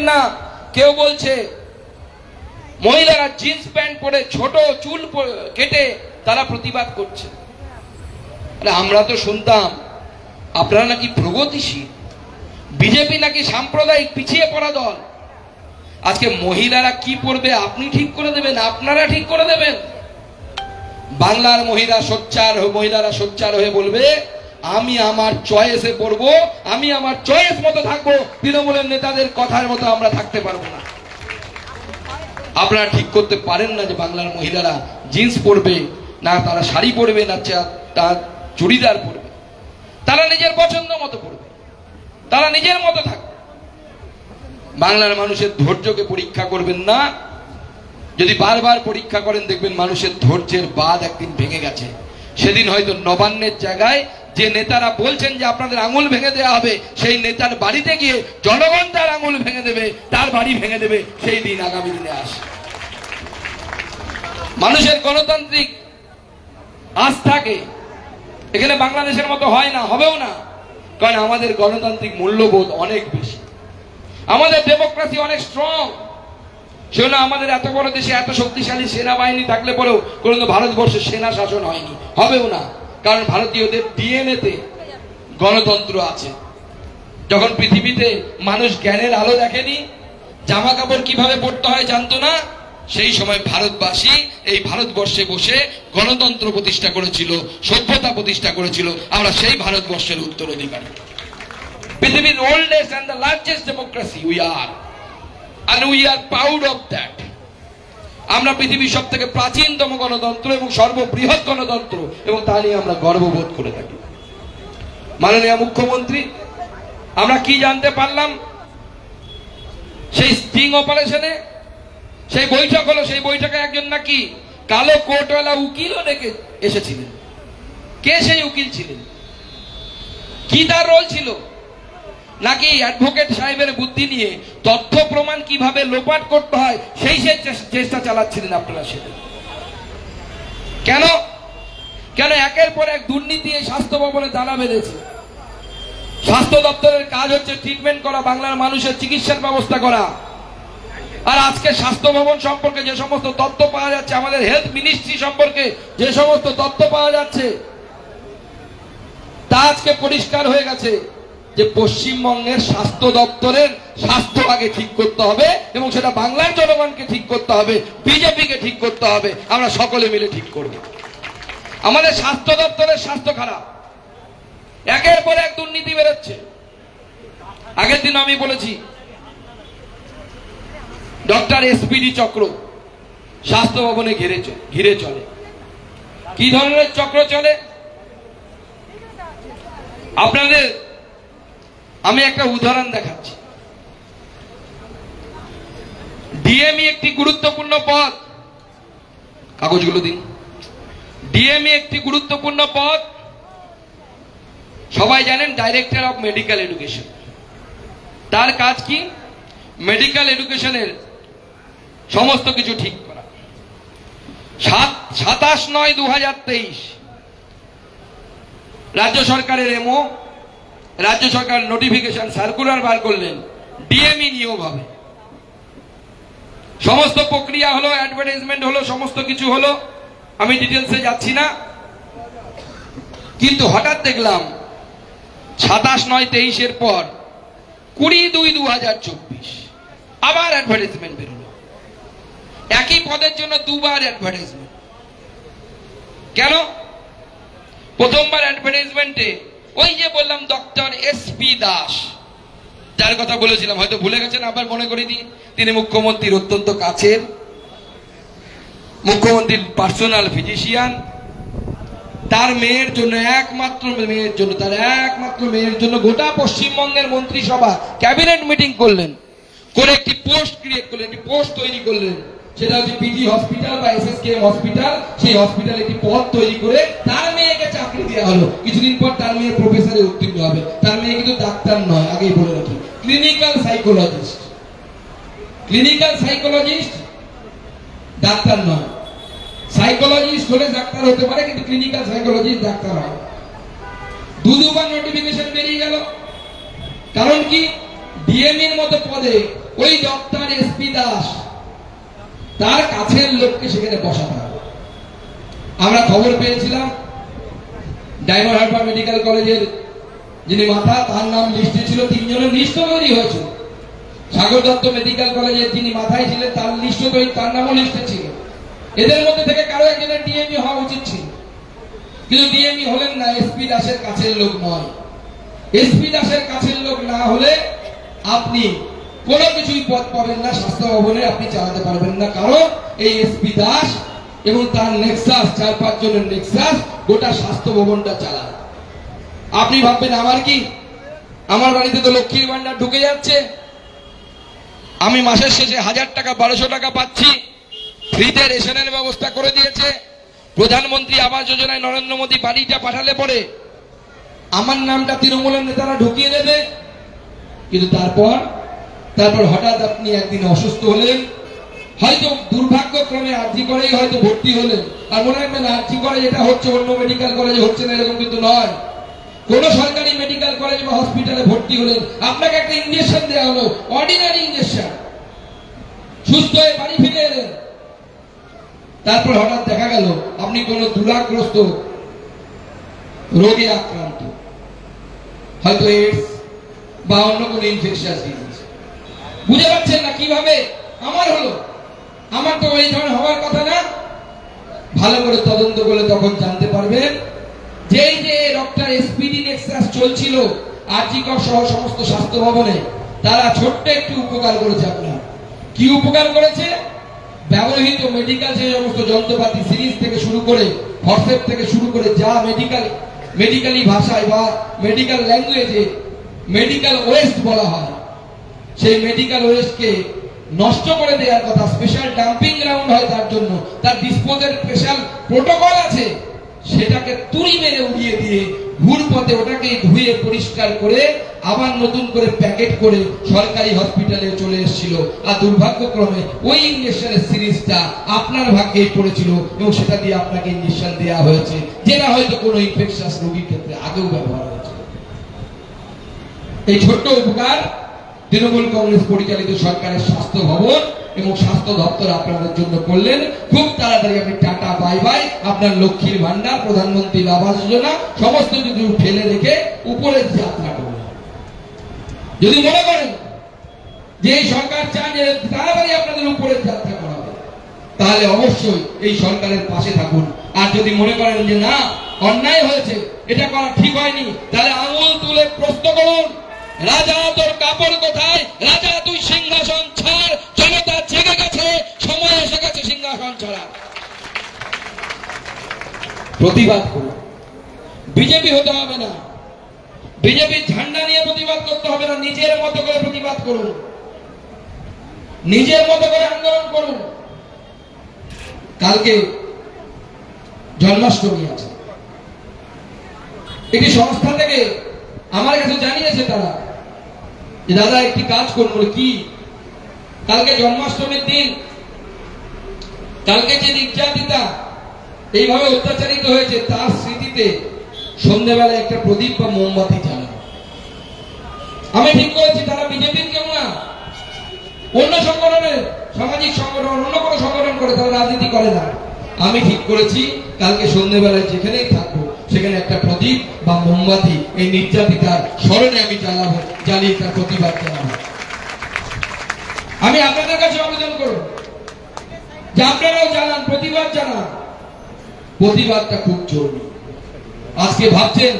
করবেন না। কেউ বলছে, মহিলারা জিন্স প্যান্ট পরে ছোট চুল কেটে তারা প্রতিবাদ করছে। আমরা তো শুনতাম, আপনারা নাকি প্রগতিশীল। বিজেপি নাকি সাম্প্রদায়িক পিছিয়ে পড়া দল। আজকে মহিলারা কি পড়বে আপনি ঠিক করে দেবেন, আপনারা ঠিক করে দেবেন? বাংলার মহিলা সোচ্চার মহিলারা সোচ্চার হয়ে বলবে আমি আমার চয়েসে পড়ব, আমি আমার চয়েস মতো থাকব, তৃণমূলের নেতাদের কথার মতো আমরা থাকতে পারব না। আপনারা ঠিক করতে পারেন না যে বাংলার মহিলারা জিন্স পরবে, না তারা শাড়ি পরবে, না তার চুড়িদার পরবে। তারা নিজের পছন্দ মতো পরবে। তারা নিজের মতো থাকবে। বাংলার মানুষের ধৈর্যকে পরীক্ষা করবেন না। যদি বারবার পরীক্ষা করেন, দেখবেন মানুষের ধৈর্যের বাদ একদিন ভেঙে গেছে। সেদিন হয়তো নবান্নের জায়গায় যে নেতারা বলছেন যে আপনাদের আঙুল ভেঙে দেওয়া হবে, সেই নেতার বাড়িতে গিয়ে জনগণ তার আঙুল ভেঙে দেবে, তার বাড়ি ভেঙে দেবে, সেই দিন আগামী দিনে আসে মানুষের গণতান্ত্রিক আস্থাকে এখানে বাংলাদেশের মতো হয় না, হবেও না, কারণ আমাদের গণতান্ত্রিক মূল্যবোধ অনেক বেশি। আমাদের ডেমোক্রেসি অনেক স্ট্রং সেজন্য আমাদের এত বড় দেশে এত শক্তিশালী সেনাবাহিনী থাকলে পরেও কোনো ভারতবর্ষের সেনা শাসন হয়নি, হবেও না। কারণ ভারতীয়দের ডিএনএতে গণতন্ত্র আছে। যখন পৃথিবীতে মানুষ জ্ঞানের আলো দেখেনি জামা কাপড় কীভাবে পড়তে হয় জানতো না, সেই সময় ভারতবাসী এই ভারতবর্ষে বসে গণতন্ত্র প্রতিষ্ঠা করেছিল, সভ্যতা প্রতিষ্ঠা করেছিল। আমরা সেই ভারতবর্ষের উত্তরাধিকারী। পৃথিবীর oldest and the largest democracy we are and we are proud of that আমরা পৃথিবীর সব থেকে প্রাচীনতম গণতন্ত্র এবং সর্ববৃহৎ গণতন্ত্র এবং তা নিয়ে আমরা গর্ববোধ করে থাকি। মাননীয় মুখ্যমন্ত্রী, আমরা কি জানতে পারলাম? সেই স্টিং অপারেশনে সেই বৈঠক হলো, সেই বৈঠকে একজন নাকি কালো কোটওয়ালা উকিলও ডেকে এসেছিলেন। কে সেই উকিল ছিলেন? কি তার রোল ছিল? নাকি অ্যাডভোকেট সাহেবের বুদ্ধি নিয়ে তথ্য প্রমাণ কীভাবে লোপাট করতে হয়, সেই সে চেস- চেষ্টা চালাচ্ছিলেন আপনারা সেটা কেন? কেন একের পর এক দুর্নীতি এই স্বাস্থ্য ভবনে দানা বেঁধেছে? স্বাস্থ্য দপ্তরের কাজ হচ্ছে ট্রিটমেন্ট করা, বাংলার মানুষের চিকিৎসার ব্যবস্থা করা। আর আজকে স্বাস্থ্য ভবন সম্পর্কে যে সমস্ত তথ্য পাওয়া যাচ্ছে, আমাদের হেলথ মিনিস্ট্রি সম্পর্কে যে সমস্ত তথ্য পাওয়া যাচ্ছে, তা আজকে পরিষ্কার হয়ে গেছে। যে পশ্চিমবঙ্গের স্বাস্থ্য দপ্তরের স্বাস্থ্য আগে ঠিক করতে হবে এবং সেটা বাংলার জনগণকে ঠিক করতে হবে, বিজেপিকে ঠিক করতে হবে, আমরা সকলে মিলে ঠিক করব। আমাদের স্বাস্থ্য দপ্তরের স্বাস্থ্য খারাপ। একের পর এক দুর্নীতি বেরোচ্ছে। আগের দিন আমি বলেছি, ডক্টর এসপিডি চক্র স্বাস্থ্য ভবনে ঘিরে ঘিরে চলে। কি ধরনের চক্র চলে? আপনাদের আমি একটা উদাহরণ দেখাচ্ছি। ডিএমই একটি গুরুত্বপূর্ণ পদ। কাগজগুলো দিন। ডিএমই একটি গুরুত্বপূর্ণ পদ। সবাই জানেন ডাইরেক্টর অফ মেডিকেল এডুকেশন তার কাজ কি? মেডিকেল এডুকেশনের সমস্ত কিছু ঠিক করা। সাত, সাতাশ নয় দু রাজ্য সরকারের এমও রাজ্য সরকার নোটিফিকেশন সার্কুলার বার করলেন। ডিএমই নিয়োগ হবে। সমস্ত প্রক্রিয়া হলো অ্যাডভার্টাইজমেন্ট হলো, সমস্ত কিছু হলো। আমি ডিটেলসে যাচ্ছি না। কিন্তু হঠাৎ দেখলাম, সাতাশ নয় তেইশের পর কুড়ি দুই দু হাজার চব্বিশ। আবার অ্যাডভার্টাইজমেন্ট বেরোলো। একই পদের জন্য দুবার অ্যাডভার্টাইজমেন্ট কেন? প্রথমবার অ্যাডভার্টাইজমেন্টে ওই যে বললাম ডক্টর এস পি দাস। যার কথা বলেছিলাম, হয়তো ভুলে গেছেন, আবার মনে করে দিই তিনি মুখ্যমন্ত্রীর অত্যন্ত কাছের। মুখ্যমন্ত্রীর পার্সোনাল ফিজিশিয়ান। তার মেয়ের জন্য একমাত্র মেয়ের জন্য, তার একমাত্র মেয়ের জন্য গোটা পশ্চিমবঙ্গের মন্ত্রিসভা, ক্যাবিনেট মিটিং করলেন। করে একটি পোস্ট ক্রিয়েট করলেন, একটি পোস্ট তৈরি করলেন। সেটা হচ্ছে পিজি হসপিটাল বা এস এস কে হসপিটাল সেই হসপিটালে একটি পদ তৈরি করে তার মেয়েকে চাকরি দেওয়া হলো। কিছুদিন পর তার মেয়ে প্রফেসরে উত্তীর্ণ হবে। তার মেয়ে কিন্তু ডাক্তার নয়, আগেই বলে রাখি। Clinical psychologist clinical psychologist doctor নয়। সাইকোলজিস্ট হলে ডাক্তার হতে পারে, কিন্তু ক্লিনিক্যাল সাইকোলজিস্ট ডাক্তার হয়। দু দুবার নোটিফিকেশন বেরিয়ে গেল। কারণ কি? ডিএমএর মতো পদে ওই ডক্টর এসপি দাস তার কাছের লোককে সেখানে বসাতে হবে। আমরা খবর পেয়েছিলাম ডায়মন্ড হারবার মেডিকেল কলেজের যিনি মাথা, তার নাম লিস্টে ছিল তিনজনের লিস্ট তৈরি হয়েছিল। সাগর দত্ত মেডিকেল কলেজের যিনি মাথায় ছিলেন, তার লিস্ট তৈরি, তার নামও লিস্টে ছিল। এদের মধ্যে থেকে কারও একজনের ডিএমই হওয়া উচিত ছিল। কিন্তু ডিএমই হলেন না এসপি দাসের কাছের লোক নয়। এসপি দাসের কাছের লোক না হলে আপনি কোনো কিছুই পদ পাবেন না, স্বাস্থ্য ভবনে আপনি চালাতে পারবেন না। কারণ এই এসপি দাস এবং তার নেক্সাস, চার, পাঁচ জনের নেক্সাস গোটা স্বাস্থ্য ভবনটা চালায় আপনি ভাববেন, আমার কি? আমার বাড়িতে তো লক্ষ্মীর ভান্ডার ঢুকে যাচ্ছে। আমি মাসের শেষে হাজার টাকা, বারোশো টাকা পাচ্ছি। ফ্রিতে রেশনের ব্যবস্থা করে দিয়েছে। প্রধানমন্ত্রী আবাস যোজনায় নরেন্দ্র মোদী বাড়িটা পাঠালে পরে আমার নামটা তৃণমূলের নেতারা ঢুকিয়ে দেবে। কিন্তু তারপর তারপর হঠাৎ আপনি একদিন অসুস্থ হলেন। হয়তো দুর্ভাগ্যক্রমে আর্জি করেই হয়তো ভর্তি হলেন। আর মনে রাখবেন আর্জি করে যেটা হচ্ছে, অন্য মেডিকেল কলেজে হচ্ছে না, এরকম কিন্তু নয়। কোন সরকারি মেডিকেল কলেজ বা হসপিটালে ভর্তি হলেন। আপনাকে একটা ইঞ্জেকশন দেওয়া হলো অর্ডিনারি ইঞ্জেকশন সুস্থ হয়ে বাড়ি ফিরে এলেন। তারপর হঠাৎ দেখা গেল, আপনি কোনো দুরাগ্রস্ত, রোগে আক্রান্ত। হয়তো এইডস বা অন্য কোনো ইনফেকশন ডিজিজ বুঝে পাচ্ছেন না কীভাবে? আমার হলো। আমার তো এই ধরনের হওয়ার কথা না। ভালো করে তদন্ত করলে তখন জানতে পারবেন। যেই যে ডক্টর এসপিডি নেক্সাস চলছিল, আর্জিকর সহ সমস্ত স্বাস্থ্য ভবনে, তারা ছোট্ট একটু উপকার করেছে আপনার। কি উপকার করেছে? ব্যবহৃত মেডিকেল যে সমস্ত যন্ত্রপাতি সিরিজ থেকে শুরু করে ফরসেপ থেকে শুরু করে যা মেডিকেল মেডিকেলি ভাষায় বা মেডিকেল ল্যাঙ্গুয়েজে মেডিকেল ওয়েস্ট বলা হয় সেই মেডিকেল ওয়েস্টকে নষ্ট করে দেওয়ার কথা স্পেশাল ডাম্পিং গ্রাউন্ড হয় তার জন্য, তার ডিসপোজের স্পেশাল প্রোটোকল আছে, সেটাকে তুড়ি মেরে উড়িয়ে দিয়ে ভুল পথে ওটাকে ধুয়ে পরিষ্কার করে আবার নতুন করে প্যাকেট করে সরকারি হসপিটালে চলে এসেছিল। আর দুর্ভাগ্যক্রমে ওই ইঞ্জেকশনের সিরিজটা আপনার ভাগ্যেই পড়েছিল এবং সেটা দিয়ে আপনাকে ইঞ্জেকশন দেওয়া হয়েছে, যেটা হয়তো কোনো ইনফেকশাস রোগীর ক্ষেত্রে আগেও ব্যবহার হয়েছে। এই ছোট্ট উপকার তৃণমূল কংগ্রেস পরিচালিত সরকারের স্বাস্থ্য ভবন এবং স্বাস্থ্য দপ্তর আপনাদের জন্য করলেন। খুব তাড়াতাড়ি আপনি টাটা, বাই বাই। আপনার লক্ষ্মীর ভান্ডার প্রধানমন্ত্রী আবাস যোজনা, সমস্ত কিছু ফেলে রেখে উপরের যাত্রা করলেন যদি মনে করেন যে এই সরকার চান যে তাড়াতাড়ি আপনাদের উপরের যাত্রা করাবে, তাহলে অবশ্যই এই সরকারের পাশে থাকুন। আর যদি মনে করেন যে না, অন্যায় হয়েছে, এটা করা ঠিক হয়নি, তাহলে আঙুল তুলে প্রশ্ন করুন। রাজা তোর কাপড় কোথায়? রাজা, তুই সিংহাসন ছাড়। জনতা জেগে গেছে। সময় এসে গেছে সিংহাসন ছাড়া প্রতিবাদ করুন বিজেপি হতে হবে না। বিজেপির ঝান্ডা নিয়ে প্রতিবাদ করতে হবে না। নিজের মতো করে প্রতিবাদ করুন। নিজের মতো করে আন্দোলন করুন। কালকে জন্মাষ্টমী আছে। একটি সংস্থা থেকে আমার কাছে জানিয়েছে তারা। যে দাদা, একটি কাজ করুন বলে কি? কালকে জন্মাষ্টমীর দিন, কালকে যে নির্যাতিতা এইভাবে অত্যাচারিত হয়েছে, তার স্মৃতিতে সন্ধ্যেবেলা একটা প্রদীপ বা মোমবাতি জ্বালানো। আমি ঠিক করেছি তারা বিজেপির কেউ না। অন্য সংগঠনের, সামাজিক সংগঠন, অন্য কোনো সংগঠন করে তারা রাজনীতি করে না। আমি ঠিক করেছি, কালকে সন্ধ্যেবেলায় যেখানেই থাকব সেখানে একটা প্রদীপ বা মোমবাতি এই নির্যাতিতার স্মরণে আমি জ্বালাবো, জ্বালিয়ে তার প্রতিবাদ জানাব। আমি আপনাদের কাছে আবেদন করব যে আপনারাও জানান, প্রতিবাদ জানান। প্রতিবাদটা খুব জরুরি। আজকে ভাবছেন,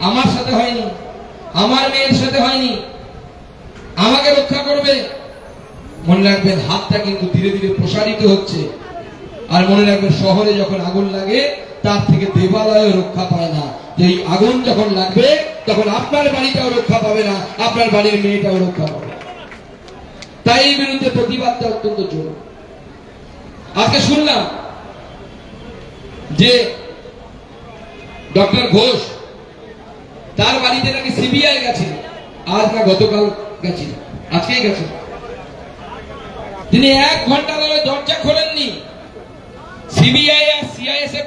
আমার সাথে হয়নি, আমার মেয়ের সাথে হয়নি, আমাকে রক্ষা করবে। মনে রাখবেন, হাতটা কিন্তু ধীরে ধীরে প্রসারিত হচ্ছে। আর মনে রাখবেন, শহরে যখন আগুন লাগে তার থেকে দেবালয় রক্ষা পায় না। যে আগুন যখন লাগবে, তখন আপনার বাড়িটাও রক্ষা পাবে না, আপনার বাড়ির মেয়েটাও রক্ষা পাবে তাই এই বিরুদ্ধে প্রতিবাদটা অত্যন্ত জরুরি আজকে শুনলাম যে ডক্টর ঘোষ তার বাড়িতে নাকি সিবিআই গেছিল আজ না গতকাল গেছিল আজকেই গেছিল তিনি এক ঘণ্টা ধরে দরজা খোলেননি। সিবিআই আর সিআইএসএফ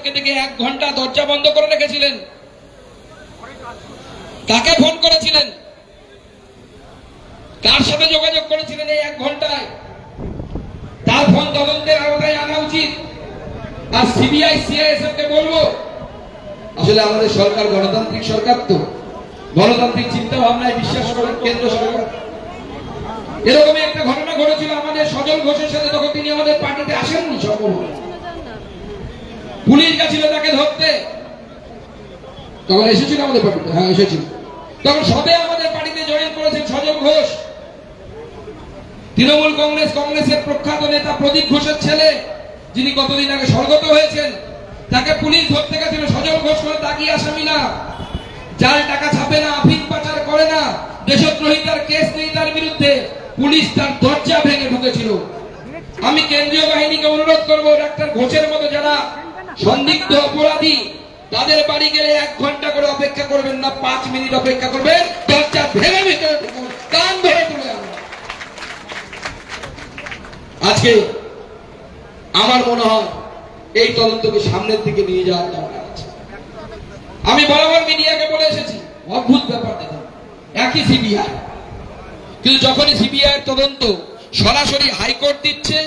আমাদের সরকার গণতান্ত্রিক সরকার তো। গণতান্ত্রিক চিন্তা ভাবনায় বিশ্বাস করেন কেন্দ্র সরকার। এরকমই একটা ঘটনা ঘটেছিল আমাদের সজল ঘোষের সাথে, তখন তিনি আমাদের পার্টিতে আসেননি হয়ে। পুলিশ গেছিল তাকে ধরতে। তখন এসেছিল আমাদের পার্টিতে। হ্যাঁ এসেছিল। তখন সবে আমাদের পার্টিতে জয়েন করেছেন সজল ঘোষ। তৃণমূল কংগ্রেস, কংগ্রেসের প্রখ্যাত নেতা প্রদীপ ঘোষের ছেলে, যিনি কতদিন আগে স্বর্গত হয়েছেন, তাকে পুলিশ ধরতে গেছিল সজল ঘোষ করে তাকিয়ে আসামি না। যার টাকা ছাপে না, আফিম পাচার করে না, দেশদ্রোহিতার কেস নেই তার বিরুদ্ধে, পুলিশ তার দরজা ভেঙে ঢুকেছিল। আমি কেন্দ্রীয় বাহিনীকে অনুরোধ করব, ডাক্তার ঘোষের মতো যারা সন্দিগ্ধ অপরাধী তাদের বাড়ি গেলে এক ঘণ্টা করে অপেক্ষা করবেন না, পাঁচ মিনিট অপেক্ষা করবেন, দরজা ভেঙে ভিতরে ঢুকুন, কান ধরে তুলে আনুন। আজকে আমার মনে হয় এই তদন্তকে সামনের দিকে নিয়ে যাওয়ার দরকার আছে। আমি বরাবর মিডিয়াকে বলে এসেছি, অদ্ভুত ব্যাপার দেখুন, একই সিবিআই। কিন্তু যখনই সিবিআই তদন্ত সরাসরি হাইকোর্ট দিচ্ছে